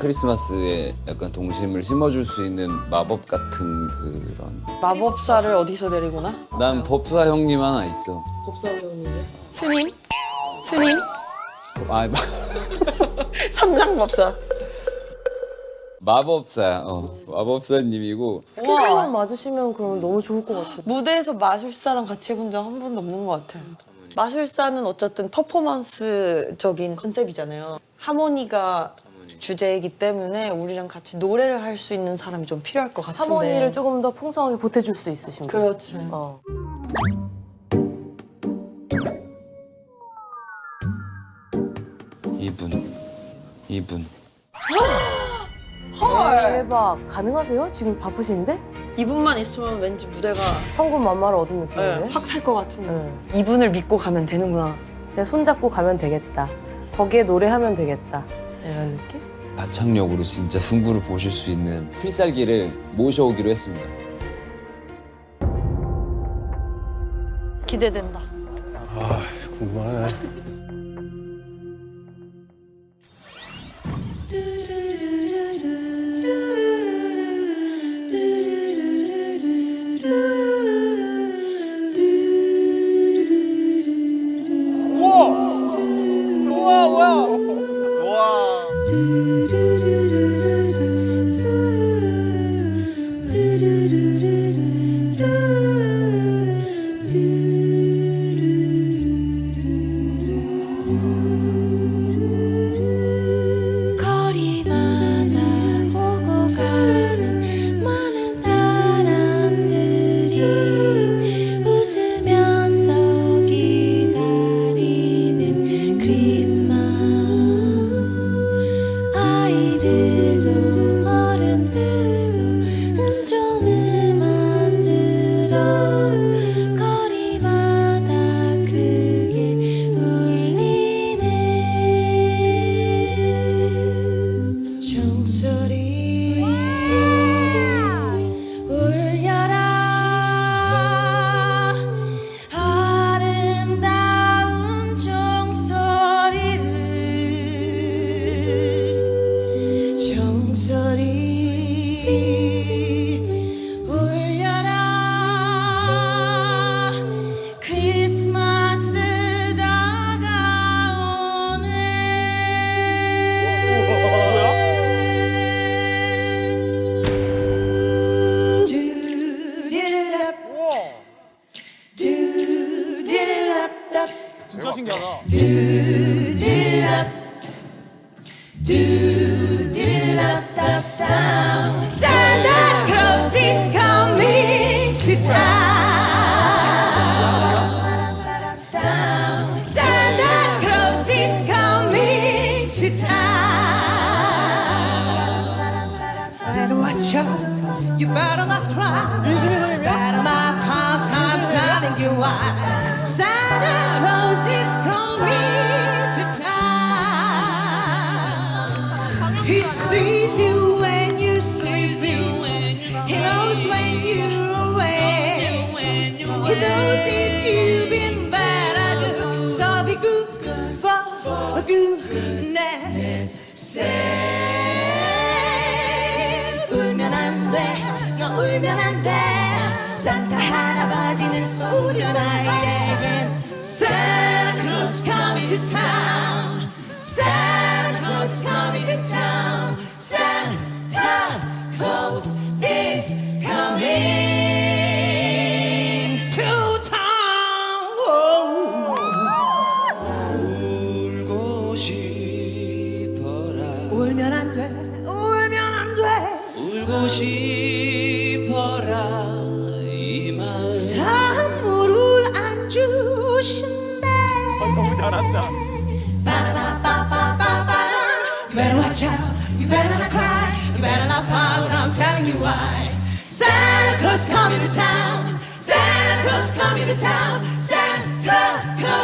크리스마스에 약간 동심을 심어줄 수 있는 마법 같은 그런. 마법사를 어디서 데리고 나? 난 법사 형님 하나 있어. 스님? 스님? 아, 마, 삼장법사. 마법사야. 어, 마법사님이고 스케줄만 맞으시면 그럼 너무 좋을 것 같아요. 무대에서 마술사랑 같이 해본 적 한 번도 없는 것 같아요. 마술사는 어쨌든 퍼포먼스적인 컨셉이잖아요. 하모니가 주제이기 때문에 우리랑 같이 노래를 할 수 있는 사람이 좀 필요할 것 같은데. 하모니를 조금 더 풍성하게 보태줄 수 있으신 분. 그렇지. 어. 이분, 이분. 대박. 가능하세요? 지금 바쁘신데? 이분만 있으면 왠지 무대가 천군 만마를 얻은 느낌인데? 확 살 것 같은데. 네. 이분을 믿고 가면 되는구나. 그냥 손잡고 가면 되겠다. 거기에 노래하면 되겠다. 이런 느낌? 가창력으로 진짜 승부를 보실 수 있는 필살기를 모셔오기로 했습니다. 기대된다. 아, 궁금하네. 거리 마다 진짜 신기하다. 두디랍 두디랍답답 Santa Claus is coming to town Santa Claus is coming to town Better watch out You better not cry Better not pout I'm telling you why Santa Claus for goodness sake 울면 안 돼, 너 울면 안돼 산타 할아버지는 우리 나에겐 Santa Claus coming to town Santa Claus coming to town Santa Claus 울면 안 돼, 울면 안 돼 울고 싶어라 이 마음 선물을 안 주신대 너무 잘한다. Ba-da-ba-ba-ba-ba. You better watch out, you better not cry, you better not pout, I'm telling you why. Santa Claus coming to town, Santa Claus coming to town, Santa Claus